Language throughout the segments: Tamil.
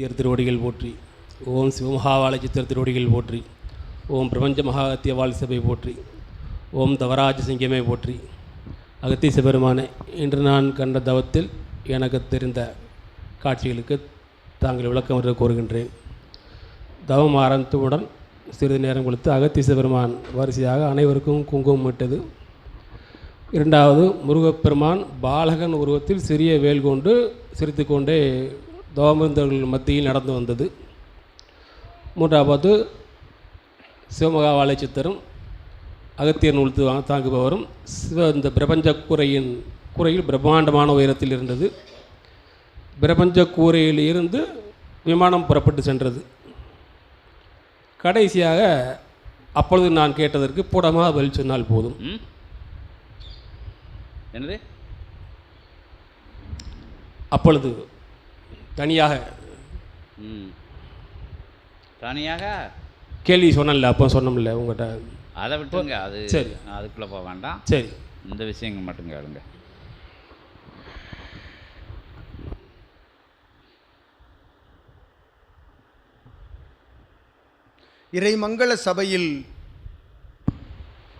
அகத்தியர் திருவடிகள் போற்றி. ஓம் சிவமகாவாள சித்திர திருவடிகள் போற்றி. ஓம் பிரபஞ்ச மகா அத்தியவாள் சபை போற்றி. ஓம் தவராஜ சிங்கமே போற்றி. அகத்திய சிவபெருமானே இன்று நான் கண்ட தவத்தில் எனக்கு தெரிந்த காட்சிகளுக்கு தாங்கள் விளக்கம் என்று கூறுகின்றேன். தவம் ஆரம்பித்தவுடன் சிறிது நேரம் கொடுத்து அகத்திய சிவபெருமான் வரிசையாக அனைவருக்கும் குங்குமம் விட்டது இரண்டாவது முருகப்பெருமான் பாலகன் உருவத்தில் சிறிய வேல் கொண்டு சிரித்துக்கொண்டே தவமிருந்தவர்கள் மத்தியில் நடந்து வந்தது. மூன்றாவது சிவமகா வாழைச்சித்தரும் அகத்தியர் நூல் தாங்குபவரும் சிவ இந்த பிரபஞ்ச கூரையின் கூரையில் பிரம்மாண்டமான உயரத்தில் இருந்தது. பிரபஞ்ச கூரையில் இருந்து விமானம் புறப்பட்டு சென்றது. கடைசியாக அப்பொழுது நான் கேட்டதற்கு புடமாக பதில் சொன்னால் போதும். என்னது? அப்பொழுது தனியாக. ம். தனியாக? கேள்வி சொன்னல அப்போ சொன்னோம்ல உங்கள்கிட்ட. அதை விட்டுருங்க அது சரி. அதுக்குள்ளே போக வேண்டாம். சரி. இந்த விஷயங்கள் மட்டும் கேளுங்க. இறைமங்கள சபையில்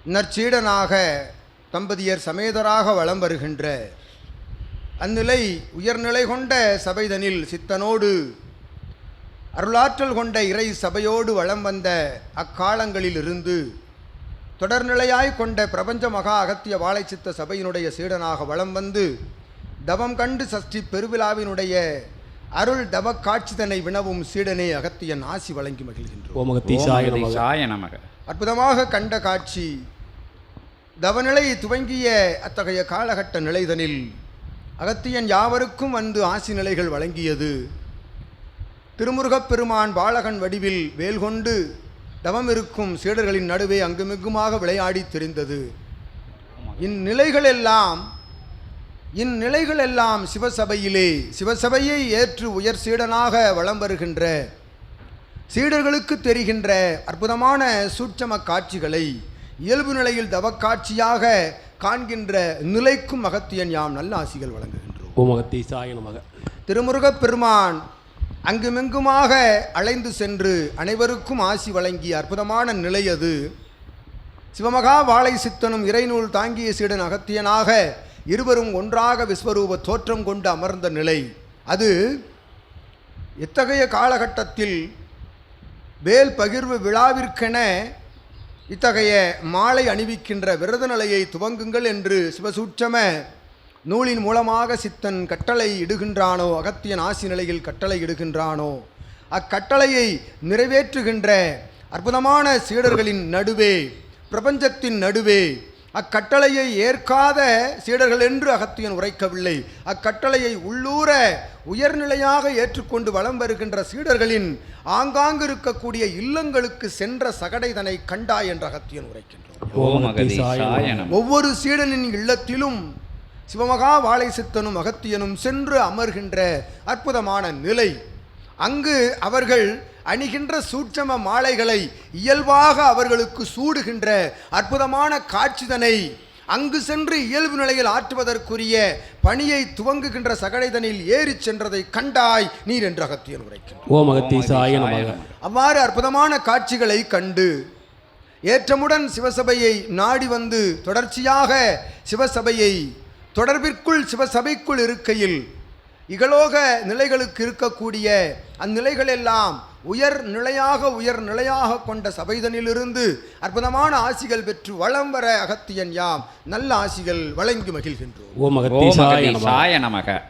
நற்சீடனாக தம்பதியர் சமேதராக வலம் வருகின்ற அந்நிலை உயர்நிலை கொண்ட சபைதனில் சித்தனோடு அருளாற்றல் கொண்ட இறை சபையோடு வலம் வந்த அக்காலங்களிலிருந்து தொடர்நிலையாய் கொண்ட பிரபஞ்ச மகா அகத்திய வாழைச்சித்த சபையினுடைய சீடனாக வலம் வந்து தவம் கண்டு சஷ்டி பெருவிழாவினுடைய அருள் தவ காட்சிதனை வினவும் சீடனே அகத்தியன் ஆசி வழங்கி மகிழ்கின்றோம். அற்புதமாக கண்ட காட்சி தவநிலை துவங்கிய அத்தகைய காலகட்ட நிலைதனில் அகத்தியன் யாவருக்கும் வந்து ஆசி நிலைகள் வழங்கியது. திருமுருகப் பெருமான் பாலகன் வடிவில் வேல்கொண்டு தவம் இருக்கும் சீடர்களின் நடுவே அங்குமிங்குமாக விளையாடித் தெரிந்தது. இந்நிலைகளெல்லாம் இந்நிலைகளெல்லாம் சிவசபையிலே சிவசபையை ஏற்று உயர் சீடனாக வலம் வருகின்ற சீடர்களுக்கு தெரிகின்ற அற்புதமான சூட்சம காட்சிகளை இயல்பு நிலையில் தவக்காட்சியாக காண்கின்ற நிலைக்கும் அகத்தியன் யாம் நல்ல ஆசிகள் வழங்குகின்றோம். ஓமகத்தி சாய நமக. திருமுருகப் பெருமான் அங்குமெங்குமாக அலைந்து சென்று அனைவருக்கும் ஆசி வழங்கிய அற்புதமான நிலை அது. சிவமகா வாழை சித்தனும் இறைநூல் தாங்கிய சீடன் அகத்தியனாக இருவரும் ஒன்றாக விஸ்வரூப தோற்றம் கொண்டு அமர்ந்த நிலை அது. இத்தகைய காலகட்டத்தில் வேல் பகிர்வு விழாவிற்கென இத்தகைய மாலை அணிவிக்கின்ற விரத நிலையை துவங்குங்கள் என்று சிவசூட்சம நூலின் மூலமாக சித்தன் கட்டளை இடுகின்றானோ அகத்தியன் ஆசி நிலையில் கட்டளை இடுகின்றானோ அக்கட்டளையை நிறைவேற்றுகின்ற அற்புதமான சீடர்களின் நடுவே பிரபஞ்சத்தின் நடுவே அக்கட்டளையை ஏற்காத சீடர்கள் என்று அகத்தியன் உரைக்கவில்லை. அக்கட்டளையை உள்ளூர உயர்நிலையாக ஏற்றுக்கொண்டு வலம் வருகின்ற சீடர்களின் ஆங்காங்கு இருக்கக்கூடிய இல்லங்களுக்கு சென்ற சகடைதனை கண்டாய் என்று அகத்தியன் நமக ஒவ்வொரு சீடனின் இல்லத்திலும் சிவமகா வாழை சித்தனும் அகத்தியனும் சென்று அமர்கின்ற அற்புதமான நிலை. அங்கு அவர்கள் அணிகின்ற சூட்சம மாலைகளை இயல்பாக அவர்களுக்கு சூடுகின்ற அற்புதமான காட்சிதனை அங்கு சென்று இயல்பு நிலையில் ஆற்றுவதற்குரிய பணியை துவங்குகின்ற சகடைதனில் ஏறிச் சென்றதை கண்டாய் நீர் என்று அகத்தியன் நமக. அவ்வாறு அற்புதமான காட்சிகளை கண்டு ஏற்றமுடன் சிவசபையை நாடி வந்து தொடர்ச்சியாக சிவசபையை தொடர்பிற்குள் சிவசபைக்குள் இருக்கையில் இகலோக நிலைகளுக்கு இருக்கக்கூடிய அந்நிலைகளெல்லாம் உயர் நிலையாக உயர் நிலையாக கொண்ட சபைதனிலிருந்து அற்புதமான ஆசிகள் பெற்று வளம் வர அகத்தியன் யாம். நல்ல ஆசிகள் வழங்கி மகிழ்கின்றோம். நமக.